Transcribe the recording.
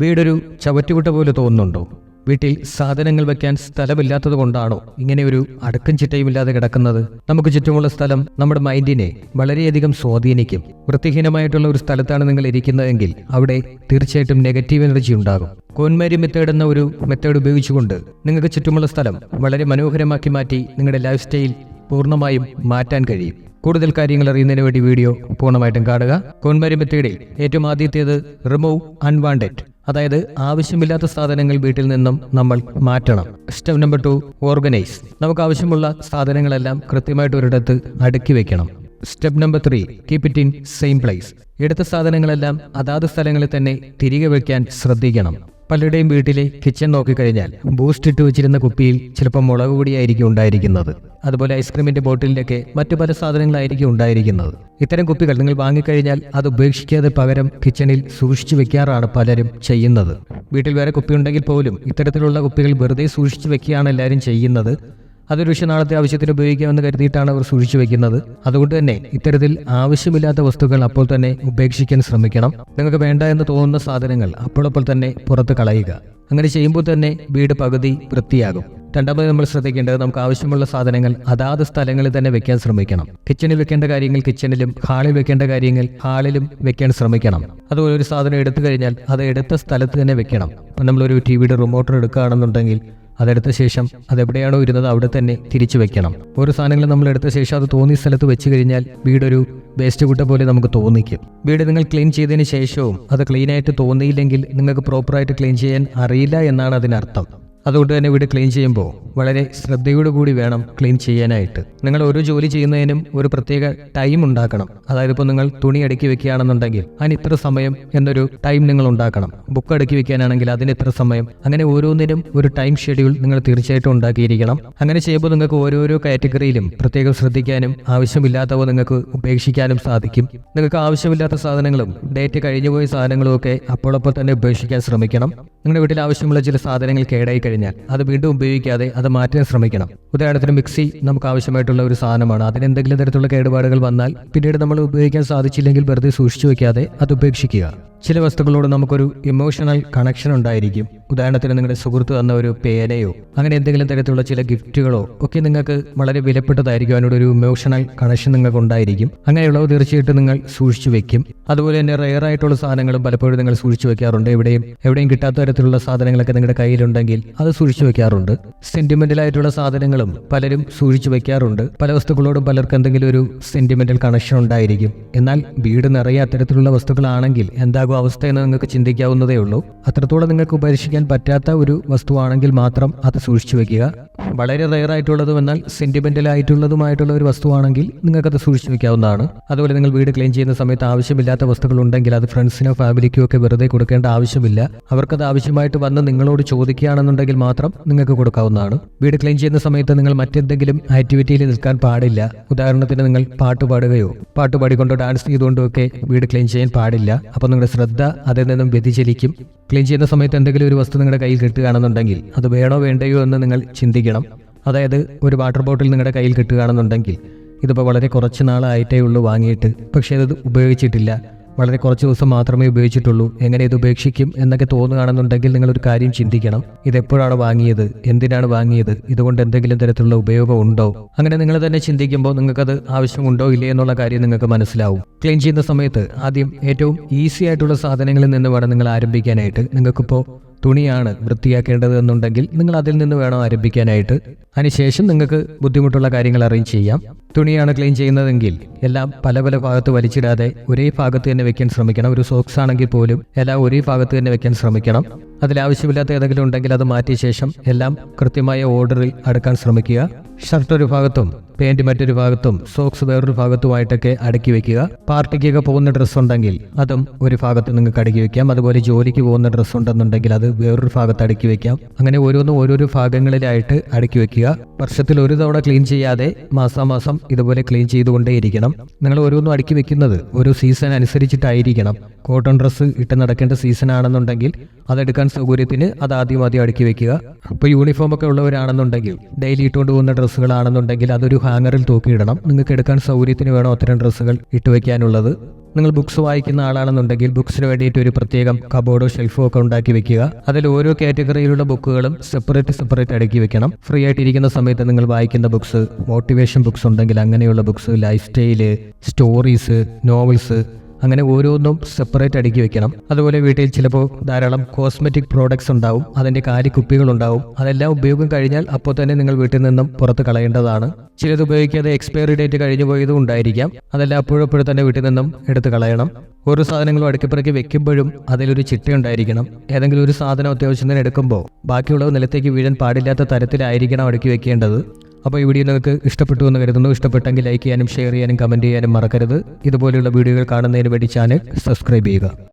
വീടൊരു ചവറ്റുകുട്ട പോലെ തോന്നുന്നുണ്ടോ? വീട്ടിൽ സാധനങ്ങൾ വെക്കാൻ സ്ഥലമില്ലാത്തത് കൊണ്ടാണോ ഇങ്ങനെ ഒരു അടുക്കും ചിട്ടയുമില്ലാതെ കിടക്കുന്നത്? നമുക്ക് ചുറ്റുമുള്ള സ്ഥലം നമ്മുടെ മൈൻഡിനെ വളരെയധികം സ്വാധീനിക്കും. വൃത്തിഹീനമായിട്ടുള്ള ഒരു സ്ഥലത്താണ് നിങ്ങൾ ഇരിക്കുന്നതെങ്കിൽ അവിടെ തീർച്ചയായിട്ടും നെഗറ്റീവ് എനർജി ഉണ്ടാകും. കോന്മാരി മെത്തേഡ് എന്ന ഒരു മെത്തേഡ് ഉപയോഗിച്ചുകൊണ്ട് നിങ്ങൾക്ക് ചുറ്റുമുള്ള സ്ഥലം വളരെ മനോഹരമാക്കി മാറ്റി നിങ്ങളുടെ ലൈഫ് സ്റ്റൈൽ പൂർണമായും മാറ്റാൻ കഴിയും. കൂടുതൽ കാര്യങ്ങൾ അറിയുന്നതിന് വേണ്ടി വീഡിയോ പൂർണമായിട്ടും കാണുക. കോൺമാരി മെത്തേഡിൽ ഏറ്റവും ആദ്യത്തേത് റിമൂവ് അൺവാണ്ടഡ്. അതായത് ആവശ്യമില്ലാത്ത സാധനങ്ങൾ വീട്ടിൽ നിന്നും നമ്മൾ മാറ്റണം. സ്റ്റെപ്പ് നമ്പർ ടു ഓർഗനൈസ് നമുക്ക് ആവശ്യമുള്ള സാധനങ്ങളെല്ലാം കൃത്യമായിട്ട് ഒരിടത്ത് അടുക്കി വെക്കണം. Step number three keep it in same place എടുത്ത സാധനങ്ങളെല്ലാം അതാത് സ്ഥലങ്ങളിൽ തന്നെ തിരികെ വെക്കാൻ ശ്രദ്ധിക്കണം. പലരുടെയും വീട്ടിലെ കിച്ചൺ നോക്കിക്കഴിഞ്ഞാൽ ബൂസ്റ്റ് ഇട്ട് വെച്ചിരുന്ന കുപ്പിയിൽ ചിലപ്പോൾ മുളക് പൊടിയായിരിക്കും ഉണ്ടായിരിക്കുന്നത്. അതുപോലെ ഐസ്ക്രീമിന്റെ ബോട്ടിലൊക്കെ മറ്റു പല സാധനങ്ങളായിരിക്കും ഉണ്ടായിരിക്കുന്നത്. ഇത്തരം കുപ്പികൾ നിങ്ങൾ വാങ്ങിക്കഴിഞ്ഞാൽ അത് ഉപേക്ഷിക്കാതെ പകരം കിച്ചണിൽ സൂക്ഷിച്ചു വെക്കാറാണ് പലരും ചെയ്യുന്നത്. വീട്ടിൽ വേറെ കുപ്പി ഉണ്ടെങ്കിൽ പോലും ഇത്തരത്തിലുള്ള കുപ്പികൾ വെറുതെ സൂക്ഷിച്ചു വെക്കുകയാണ് എല്ലാവരും ചെയ്യുന്നത്. അതൊരു പക്ഷേ നാളത്തെ ആവശ്യത്തിന് ഉപയോഗിക്കാമെന്ന് കരുതിയിട്ടാണ് അവർ സൂക്ഷിച്ചു വെക്കുന്നത്. അതുകൊണ്ട് തന്നെ ഇത്തരത്തിൽ ആവശ്യമില്ലാത്ത വസ്തുക്കൾ അപ്പോൾ തന്നെ ഉപേക്ഷിക്കാൻ ശ്രമിക്കണം. നിങ്ങൾക്ക് വേണ്ട എന്ന് തോന്നുന്ന സാധനങ്ങൾ അപ്പോഴപ്പോൾ തന്നെ പുറത്ത് കളയുക. അങ്ങനെ ചെയ്യുമ്പോൾ തന്നെ വീട് പകുതി വൃത്തിയാകും. രണ്ടാമത് നമ്മൾ ശ്രദ്ധിക്കേണ്ടത് നമുക്ക് ആവശ്യമുള്ള സാധനങ്ങൾ അതാത് സ്ഥലങ്ങളിൽ തന്നെ വെക്കാൻ ശ്രമിക്കണം. കിച്ചണിൽ വെക്കേണ്ട കാര്യങ്ങൾ കിച്ചണിലും ഹാളിൽ വെക്കേണ്ട കാര്യങ്ങൾ ഹാളിലും വെക്കാൻ ശ്രമിക്കണം. അതുപോലെ ഒരു സാധനം എടുത്തു കഴിഞ്ഞാൽ അത് എടുത്ത സ്ഥലത്ത് തന്നെ വെക്കണം. ഇപ്പം നമ്മളൊരു ടി വിയുടെ റിമോട്ടർ എടുക്കുകയാണെന്നുണ്ടെങ്കിൽ അതെടുത്ത ശേഷം അതെവിടെയാണോ ഇരുന്നത് അവിടെ തന്നെ തിരിച്ചു വെക്കണം. ഓരോ സാധനങ്ങൾ നമ്മൾ എടുത്ത ശേഷം അത് തോന്നിയ സ്ഥലത്ത് വെച്ച് കഴിഞ്ഞാൽ വീടൊരു വേസ്റ്റ് കുട്ട പോലെ നമുക്ക് തോന്നിക്കും. വീട് നിങ്ങൾ ക്ലീൻ ചെയ്തതിന് ശേഷവും അത് ക്ലീനായിട്ട് തോന്നിയില്ലെങ്കിൽ നിങ്ങൾക്ക് പ്രോപ്പറായിട്ട് ക്ലീൻ ചെയ്യാൻ അറിയില്ല എന്നാണ് അതിനർത്ഥം. അതുകൊണ്ട് തന്നെ വീട് ക്ലീൻ ചെയ്യുമ്പോൾ വളരെ ശ്രദ്ധയോടുകൂടി വേണം ക്ലീൻ ചെയ്യാനായിട്ട്. നിങ്ങൾ ഓരോ ജോലി ചെയ്യുന്നതിനും ഒരു പ്രത്യേക ടൈം ഉണ്ടാക്കണം. അതായത് ഇപ്പോൾ നിങ്ങൾ തുണി അടുക്കി വെക്കുകയാണെന്നുണ്ടെങ്കിൽ അതിന് ഇത്ര സമയം എന്നൊരു ടൈം നിങ്ങൾ ഉണ്ടാക്കണം. ബുക്ക് അടുക്കി വെക്കാനാണെങ്കിൽ അതിന് ഇത്ര സമയം. അങ്ങനെ ഓരോന്നിനും ഒരു ടൈം ഷെഡ്യൂൾ നിങ്ങൾ തീർച്ചയായിട്ടും ഉണ്ടാക്കിയിരിക്കണം. അങ്ങനെ ചെയ്യുമ്പോൾ നിങ്ങൾക്ക് ഓരോരോ കാറ്റഗറിയിലും പ്രത്യേകം ശ്രദ്ധിക്കാനും ആവശ്യമില്ലാത്തവ നിങ്ങൾക്ക് ഉപേക്ഷിക്കാനും സാധിക്കും. നിങ്ങൾക്ക് ആവശ്യമില്ലാത്ത സാധനങ്ങളും ഡേറ്റ് കഴിഞ്ഞുപോയ സാധനങ്ങളും ഒക്കെ അപ്പോഴപ്പോൾ തന്നെ ഉപേക്ഷിക്കാൻ ശ്രമിക്കണം. നിങ്ങളുടെ വീട്ടിൽ ആവശ്യമുള്ള ചില സാധനങ്ങൾ കേടായി കഴിഞ്ഞാൽ അത് വീണ്ടും ഉപയോഗിക്കാതെ അത് മാറ്റാൻ ശ്രമിക്കണം. ഉദാഹരണത്തിന് മിക്സി നമുക്ക് ആവശ്യമായിട്ടുള്ള ഒരു സാധനമാണ്. അതിന് എന്തെങ്കിലും തരത്തിലുള്ള കേടുപാടുകൾ വന്നാൽ പിന്നീട് നമ്മൾ ഉപയോഗിക്കാൻ സാധിച്ചില്ലെങ്കിൽ വെറുതെ സൂക്ഷിച്ചു വെക്കാതെ അത് ഉപേക്ഷിക്കുക. ചില വസ്തുക്കളോട് നമുക്കൊരു ഇമോഷണൽ കണക്ഷൻ ഉണ്ടായിരിക്കും. ഉദാഹരണത്തിന് നിങ്ങളുടെ സുഹൃത്ത് തന്ന ഒരു പേനയോ അങ്ങനെ എന്തെങ്കിലും തരത്തിലുള്ള ചില ഗിഫ്റ്റുകളോ ഒക്കെ നിങ്ങൾക്ക് വളരെ വിലപ്പെട്ടതായിരിക്കും. അതിനോട് ഒരു ഇമോഷണൽ കണക്ഷൻ നിങ്ങൾക്ക് ഉണ്ടായിരിക്കും. അങ്ങനെയുള്ളവ തീർച്ചയായിട്ടും നിങ്ങൾ സൂക്ഷിച്ചു വെക്കും. അതുപോലെ തന്നെ റെയർ ആയിട്ടുള്ള സാധനങ്ങളും പലപ്പോഴും നിങ്ങൾ സൂക്ഷിച്ചു വെക്കാറുണ്ട്. എവിടെയും എവിടെയും കിട്ടാത്ത തരത്തിലുള്ള സാധനങ്ങളൊക്കെ നിങ്ങളുടെ കയ്യിലുണ്ടെങ്കിൽ അത് സൂക്ഷിച്ചു വെക്കാറുണ്ട്. സെന്റിമെന്റൽ ആയിട്ടുള്ള സാധനങ്ങളും പലരും സൂക്ഷിച്ചു വെക്കാറുണ്ട്. പല വസ്തുക്കളോടും പലർക്കും എന്തെങ്കിലും ഒരു സെന്റിമെന്റൽ കണക്ഷൻ ഉണ്ടായിരിക്കും. എന്നാൽ വീട് നിറയെ അത്തരത്തിലുള്ള വസ്തുക്കളാണെങ്കിൽ എന്താകും അവസ്ഥ എന്ന് നിങ്ങൾക്ക് ചിന്തിക്കാവുന്നതേ ഉള്ളൂ. അത്രത്തോളം നിങ്ങൾക്ക് ഉപേക്ഷിക്കാൻ പറ്റാത്ത ഒരു വസ്തുവാണെങ്കിൽ മാത്രം അത് സൂക്ഷിച്ചു വെക്കുക. വളരെ റെയർ ആയിട്ടുള്ളതും എന്നാൽ സെന്റിമെന്റൽ ആയിട്ടുള്ളതുമായിട്ടുള്ള ഒരു വസ്തുവാണെങ്കിൽ നിങ്ങൾക്കത് സൂക്ഷിച്ചു വെക്കാവുന്നതാണ്. അതുപോലെ നിങ്ങൾ വീട് ക്ലീൻ ചെയ്യുന്ന സമയത്ത് ആവശ്യമില്ലാത്ത വസ്തുക്കൾ ഉണ്ടെങ്കിൽ അത് ഫ്രണ്ട്സിനോ ഫാമിലിക്കോ ഒക്കെ വെറുതെ കൊടുക്കേണ്ട ആവശ്യമില്ല. അവർക്കത് ആവശ്യമായിട്ട് വന്ന് നിങ്ങളോട് ചോദിക്കുകയാണെന്നുണ്ടെങ്കിൽ മാത്രം നിങ്ങൾക്ക് കൊടുക്കാവുന്നതാണ്. വീട് ക്ലീൻ ചെയ്യുന്ന സമയത്ത് നിങ്ങൾ മറ്റെന്തെങ്കിലും ആക്ടിവിറ്റിയിൽ നിൽക്കാൻ പാടില്ല. ഉദാഹരണത്തിന് നിങ്ങൾ പാട്ട് പാടുകയോ പാട്ട് പാടിക്കൊണ്ടോ ഡാൻസ് ചെയ്തുകൊണ്ടോ ഒക്കെ വീട് ക്ലീൻ ചെയ്യാൻ പാടില്ല. അപ്പോൾ നിങ്ങളുടെ ശ്രദ്ധ അതിൽ നിന്നും വ്യതിചലിക്കും. ക്ലീൻ ചെയ്യുന്ന സമയത്ത് എന്തെങ്കിലും ഒരു വസ്തു നിങ്ങളുടെ കയ്യിൽ കിട്ടുകയാണെന്നുണ്ടെങ്കിൽ അത് വേണോ വേണ്ടയോ എന്ന് നിങ്ങൾ ചിന്തിക്കണം. അതായത് ഒരു വാട്ടർ ബോട്ടിൽ നിങ്ങളുടെ കയ്യിൽ കിട്ടുകയാണെന്നുണ്ടെങ്കിൽ ഇതിപ്പോൾ വളരെ കുറച്ച് നാളായിട്ടേ ഉള്ളൂ വാങ്ങിയിട്ട്. പക്ഷേ അത് ഉപയോഗിച്ചിട്ടില്ല. വളരെ കുറച്ച് ദിവസം മാത്രമേ ഉപയോഗിച്ചിട്ടുള്ളൂ. എങ്ങനെ ഇത് ഉപേക്ഷിക്കും എന്നൊക്കെ തോന്നുകയാണെന്നുണ്ടെങ്കിൽ നിങ്ങൾ ഒരു കാര്യം ചിന്തിക്കണം. ഇത് എപ്പോഴാണ് വാങ്ങിയത്? എന്തിനാണ് വാങ്ങിയത്? ഇതുകൊണ്ട് എന്തെങ്കിലും തരത്തിലുള്ള ഉപയോഗം ഉണ്ടോ? അങ്ങനെ നിങ്ങൾ തന്നെ ചിന്തിക്കുമ്പോൾ നിങ്ങൾക്കത് ആവശ്യമുണ്ടോ ഇല്ലേ എന്നുള്ള കാര്യം നിങ്ങൾക്ക് മനസ്സിലാവും. ക്ലീൻ ചെയ്യുന്ന സമയത്ത് ആദ്യം ഏറ്റവും ഈസി ആയിട്ടുള്ള സാധനങ്ങളിൽ നിന്ന് വേണം നിങ്ങൾ ആരംഭിക്കാനായിട്ട്. നിങ്ങൾക്കിപ്പോൾ തുണിയാണ് വൃത്തിയാക്കേണ്ടത് എന്നുണ്ടെങ്കിൽ നിങ്ങൾ അതിൽ നിന്ന് വേണം ആരംഭിക്കാനായിട്ട്. അതിനുശേഷം നിങ്ങൾക്ക് ബുദ്ധിമുട്ടുള്ള കാര്യങ്ങൾ അറേഞ്ച് ചെയ്യാം. തുണിയാണ് ക്ലീൻ ചെയ്യുന്നതെങ്കിൽ എല്ലാം പല പല ഭാഗത്ത് വലിച്ചിടാതെ ഒരേ ഭാഗത്ത് തന്നെ വെക്കാൻ ശ്രമിക്കണം. ഒരു സോക്സ് ആണെങ്കിൽ പോലും എല്ലാം ഒരേ ഭാഗത്ത് തന്നെ വെക്കാൻ ശ്രമിക്കണം. അതിൽ ആവശ്യമില്ലാത്ത ഏതെങ്കിലും ഉണ്ടെങ്കിൽ അത് മാറ്റിയ ശേഷം എല്ലാം കൃത്യമായ ഓർഡറിൽ അടുക്കാൻ ശ്രമിക്കുക. ഷർട്ട് ഒരു ഭാഗത്തും പാന്റ് മറ്റൊരു ഭാഗത്തും സോക്സ് വേറൊരു ഭാഗത്തുമായിട്ടൊക്കെ അടുക്കി വെക്കുക. പാർട്ടിക്കൊക്കെ പോകുന്ന ഡ്രസ്സ് ഉണ്ടെങ്കിൽ അതും ഒരു ഭാഗത്ത് നിങ്ങൾക്ക് അടുക്കി വെക്കാം. അതുപോലെ ജോലിക്ക് പോകുന്ന ഡ്രസ്സ് ഉണ്ടെന്നുണ്ടെങ്കിൽ അത് വേറൊരു ഭാഗത്ത് അടുക്കി വെക്കാം. അങ്ങനെ ഓരോന്നും ഓരോരോ ഭാഗങ്ങളിലായിട്ട് അടുക്കി വെക്കുക. വർഷത്തിൽ ഒരു തവണ ക്ലീൻ ചെയ്യാതെ മാസാമാസം ഇതുപോലെ ക്ലീൻ ചെയ്തുകൊണ്ടേയിരിക്കണം. നിങ്ങൾ ഓരോന്നും അടുക്കി വെക്കുന്നത് ഓരോ സീസൺ അനുസരിച്ചിട്ടായിരിക്കണം. കോട്ടൺ ഡ്രസ്സ് ഇട്ട് നടക്കേണ്ട സീസൺ ആണെന്നുണ്ടെങ്കിൽ അതെടുക്കാൻ സൗകര്യത്തിന് അത് ആദ്യം ആദ്യം അടുക്കി വെക്കുക. ഇപ്പോൾ യൂണിഫോം ഒക്കെ ഉള്ളവരാണെന്നുണ്ടെങ്കിൽ ഡെയിലി ഇട്ടുകൊണ്ട് പോകുന്ന ഡ്രസ്സുകളാണെന്നുണ്ടെങ്കിൽ അതൊരു ഹാങ്ങറിൽ തൂക്കിയിടണം. നിങ്ങൾക്ക് എടുക്കാൻ സൗകര്യത്തിന് വേണം അത്തരം ഡ്രസ്സുകൾ ഇട്ട് വെക്കാനുള്ളത്. നിങ്ങൾ ബുക്സ് വായിക്കുന്ന ആളാണെന്നുണ്ടെങ്കിൽ ബുക്സിന് വേണ്ടിയിട്ട് ഒരു പ്രത്യേകം കബോർഡോ ഷെൽഫോ ഒക്കെ ഉണ്ടാക്കി വെക്കുക. അതിൽ ഓരോ കാറ്റഗറിയിലുള്ള ബുക്കുകളും സെപ്പറേറ്റ് സെപ്പറേറ്റ് അടുക്കി വെക്കണം. ഫ്രീ ആയിട്ടിരിക്കുന്ന സമയത്ത് നിങ്ങൾ വായിക്കുന്ന ബുക്സ് മോട്ടിവേഷൻ ബുക്സ് ഉണ്ടെങ്കിൽ അങ്ങനെയുള്ള books lifestyle stories novels അങ്ങനെ ഓരോന്നും സെപ്പറേറ്റ് അടുക്കി വെക്കണം. അതുപോലെ വീട്ടിൽ ചിലപ്പോൾ ധാരാളം കോസ്മെറ്റിക് പ്രോഡക്ട്സ് ഉണ്ടാവും. അതിന്റെ കാലിക്കുപ്പികൾ ഉണ്ടാവും അതെല്ലാം ഉപയോഗം കഴിഞ്ഞാൽ അപ്പോൾ തന്നെ നിങ്ങൾ വീട്ടിൽ നിന്നും പുറത്ത് കളയേണ്ടതാണ്. ചിലത് ഉപയോഗിക്കാതെ എക്സ്പയറി ഡേറ്റ് കഴിഞ്ഞു പോയതും ഉണ്ടായിരിക്കാം. അതെല്ലാം അപ്പോഴപ്പോഴും തന്നെ വീട്ടിൽ നിന്നും എടുത്ത് കളയണം. ഓരോ സാധനങ്ങളും അടുക്കിപ്പിറക്കി വെക്കുമ്പോഴും അതിലൊരു ചിട്ടയുണ്ടായിരിക്കണം ഏതെങ്കിലും ഒരു സാധനം അത്യാവശ്യത്തിന് എടുക്കുമ്പോൾ ബാക്കിയുള്ളവ നിലത്തേക്ക് വീഴാൻ പാടില്ലാത്ത തരത്തിലായിരിക്കണം അടുക്കി വെക്കേണ്ടത്. അപ്പോൾ ഈ വീഡിയോ നിങ്ങൾക്ക് ഇഷ്ടപ്പെട്ടു എന്ന് കരുതുന്നു. ഇഷ്ടപ്പെട്ടെങ്കിൽ ലൈക്ക് ചെയ്യാനും ഷെയർ ചെയ്യാനും കമന്റ് ചെയ്യാനും മറക്കരുത്. ഇതുപോലെയുള്ള വീഡിയോകൾ കാണുന്നതിന് വേണ്ടി ചാനൽ സബ്സ്ക്രൈബ് ചെയ്യുക.